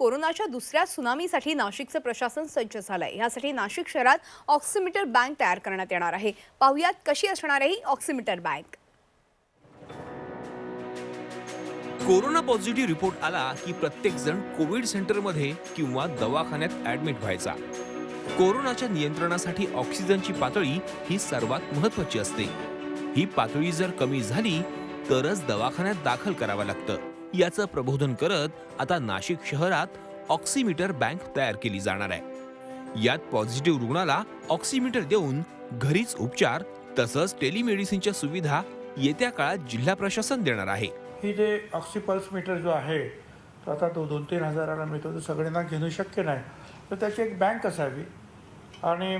कोरोनाच्या दुसऱ्या सुनामीसाठी नाशिकचं प्रशासन सज्ज झालंय. यासाठी नाशिक शहरात ऑक्सिमीटर बँक तयार करण्यात येणार आहे. पाहुयात कशी असणार आहे ही oximeter bank. Corona positive report आला की प्रत्येक जण कोविड सेंटरमध्ये किंवा दवाखान्यात ऍडमिट व्हायचा. कोरोनाच्या नियंत्रणासाठी ऑक्सिजनची पातळी ही सर्वात महत्वाची असते. ही पातळी जर कमी झाली तरच दवाखान्यात दाखल करावं लागतं. याचं प्रबोधन करत आता नाशिक शहरात ऑक्सिमीटर बँक तयार केली जाणार आहे. यात पॉझिटिव्ह रुग्णाला ऑक्सिमीटर देऊन घरीच उपचार तसंच टेलिमेडिसिनच्या सुविधा येत्या काळात जिल्हा प्रशासन देणार आहे. ही जे ऑक्सिपल्स मीटर जो आहे तो आता तो दोन तीन हजाराला मिळतो तो सगळ्यांना घेणं शक्य नाही. तर त्याची एक बँक असावी आणि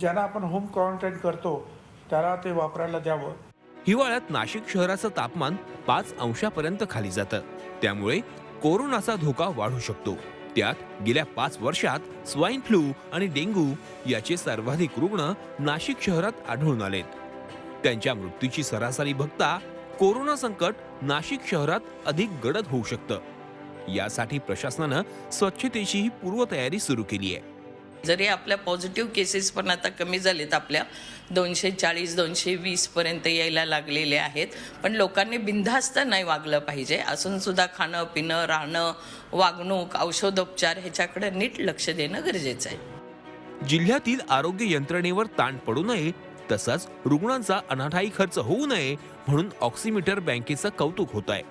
ज्यांना आपण होम क्वारंटाईन करतो त्याला ते वापरायला द्यावं. हिवाळ्यात नाशिक शहराचं तापमान पाच अंशापर्यंत खाली जातं. त्यामुळे कोरोनाचा धोका वाढू शकतो. त्यात गेल्या पाच वर्षात स्वाईन फ्लू आणि डेंग्यू याचे सर्वाधिक रुग्ण नाशिक शहरात आढळून आलेत त्यांच्या मृत्यूची सरासरी बघता कोरोना संकट नाशिक शहरात अधिक गडद होऊ शकतं. यासाठी प्रशासनानं स्वच्छतेची पूर्वतयारी सुरू केली आहे. जरी आपल्या पॉझिटिव्ह केसेस पण आता कमी झालेत. आपल्या दोनशे चाळीस दोनशे वीसपर्यंत यायला लागलेले आहेत. पण लोकांनी बिनधास्त नाही वागलं पाहिजे. असून सुद्धा खाणं पिणं राहणं वागणूक औषधोपचार ह्याच्याकडे नीट लक्ष देणं गरजेचं आहे. जिल्ह्यातील आरोग्य यंत्रणेवर ताण पडू नये तसंच रुग्णांचा अनाठाई खर्च होऊ नये म्हणून ऑक्सिमीटर बँकेचं कौतुक होत आहे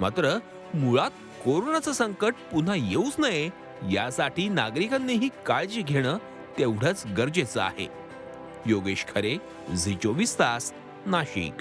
मात्र मुळात कोरोनाचं संकट पुन्हा येऊच नये यासाठी नागरिकांनीही काळजी घेणं तेवढंच गरजेचं आहे. योगेश खरे झी चोवीस तास नाशिक.